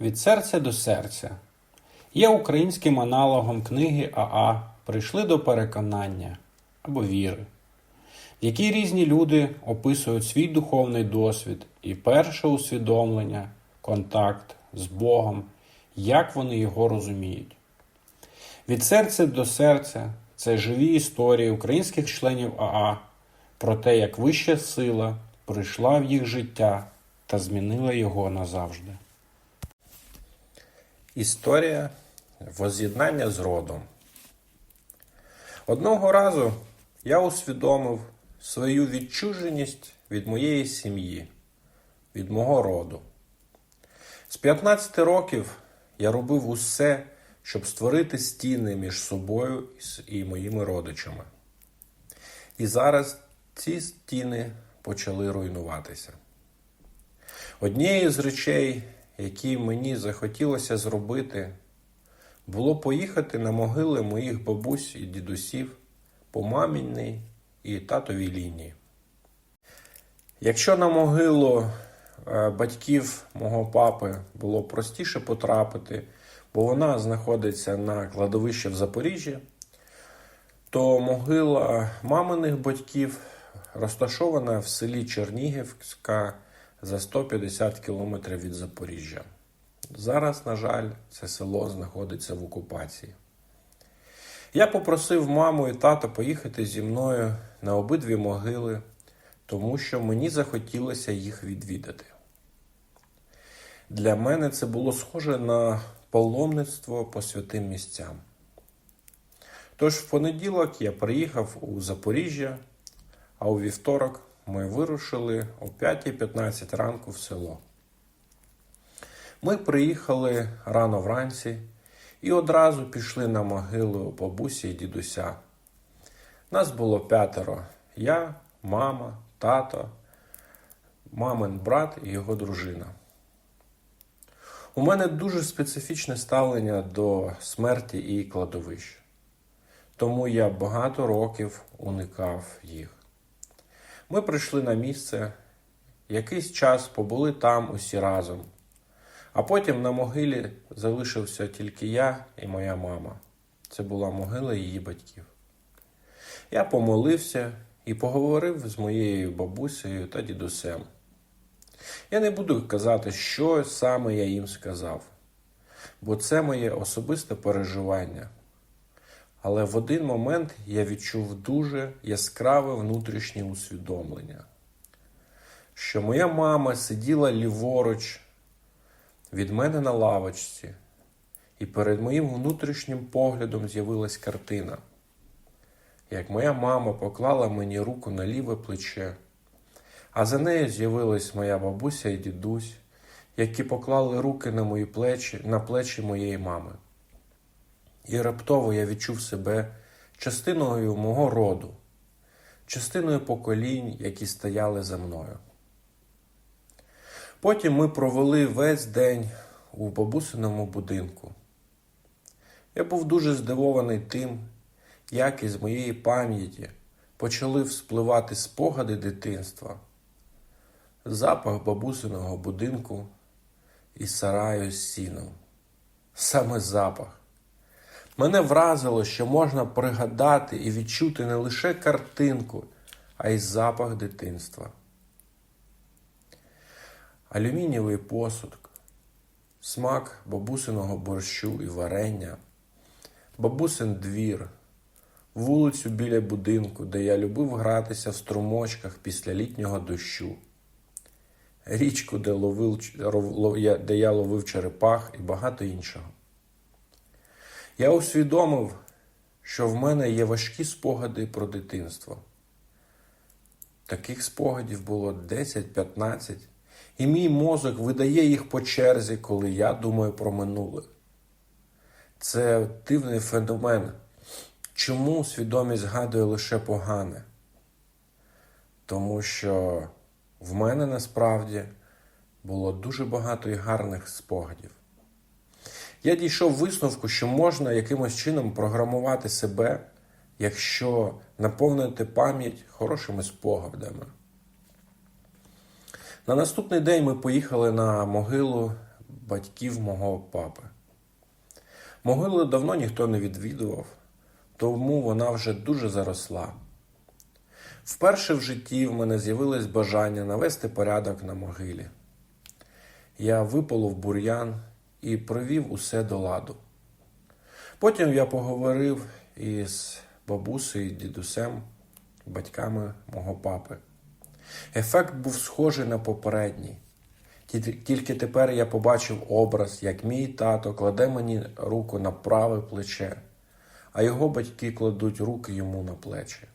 Від серця до серця є українським аналогом книги Аа Прийшли до переконання або віри, в якій різні люди описують свій духовний досвід і перше усвідомлення, контакт з Богом, як вони його розуміють. Від серця до серця це живі історії українських членів Аа про те, як вища сила прийшла в їх життя та змінила його назавжди. Історія воз'єднання з родом. Одного разу я усвідомив свою відчуженість від моєї сім'ї, від мого роду. З 15 років я робив усе, щоб створити стіни між собою і моїми родичами. І зараз ці стіни почали руйнуватися. Однією з речей, які мені захотілося зробити, було поїхати на могили моїх бабусь і дідусів по маміній і татовій лінії. Якщо на могилу е, батьків мого папи було простіше потрапити, бо вона знаходиться на кладовищі в Запоріжжі, то могила маминих батьків розташована в селі Чернігівська за 150 кілометрів від Запоріжжя. Зараз, на жаль, це село знаходиться в окупації. Я попросив маму і тата поїхати зі мною на обидві могили, тому що мені захотілося їх відвідати. Для мене це було схоже на паломництво по святим місцям. Тож в понеділок я приїхав у Запоріжжя, а у вівторок ми вирушили о 5.15 ранку в село. Ми приїхали рано вранці і одразу пішли на могилу бабусі і дідуся. Нас було п'ятеро: я, мама, тато, мамин брат і його дружина. У мене дуже специфічне ставлення до смерті і кладовищ, тому я багато років уникав їх. Ми прийшли на місце, якийсь час побули там усі разом, а потім на могилі залишився тільки я і моя мама. Це була могила її батьків. Я помолився і поговорив з моєю бабусею та дідусем. Я не буду казати, що саме я їм сказав, бо це моє особисте переживання. Але в один момент я відчув дуже яскраве внутрішнє усвідомлення, що моя мама сиділа ліворуч від мене на лавочці, і перед моїм внутрішнім поглядом з'явилась картина, як моя мама поклала мені руку на ліве плече, а за нею з'явилась моя бабуся і дідусь, які поклали руки на мої плечі, на плечі моєї мами. І раптово я відчув себе частиною мого роду, частиною поколінь, які стояли за мною. Потім ми провели весь день у бабусиному будинку. Я був дуже здивований тим, як із моєї пам'яті почали вспливати спогади дитинства, запах бабусиного будинку і сараю з сіном. Саме запах. Мене вразило, що можна пригадати і відчути не лише картинку, а й запах дитинства. Алюмінієвий посуд, смак бабусиного борщу і варення, бабусин двір, вулицю біля будинку, де я любив гратися в струмочках після літнього дощу, річку, де, ловив, де я ловив черепах і багато іншого. Я усвідомив, що в мене є важкі спогади про дитинство. Таких спогадів було 10-15, і мій мозок видає їх по черзі, коли я думаю про минуле. Це дивний феномен. Чому свідомість згадує лише погане? Тому що в мене насправді було дуже багато і гарних спогадів. Я дійшов висновку, що можна якимось чином програмувати себе, якщо наповнити пам'ять хорошими спогадами. На наступний день ми поїхали на могилу батьків мого папи. Могилу давно ніхто не відвідував, тому вона вже дуже заросла. Вперше в житті в мене з'явилось бажання навести порядок на могилі. Я виполов бур'ян і привів усе до ладу. Потім я поговорив із бабусею дідусем, батьками мого папи. Ефект був схожий на попередній. Тільки тепер я побачив образ, як мій тато кладе мені руку на праве плече, а його батьки кладуть руки йому на плечі.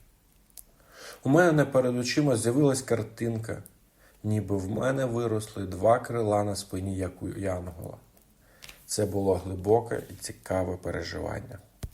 У мене перед очима з'явилась картинка, ніби в мене виросли два крила на спині, як у Янгола. Це було глибоке і цікаве переживання.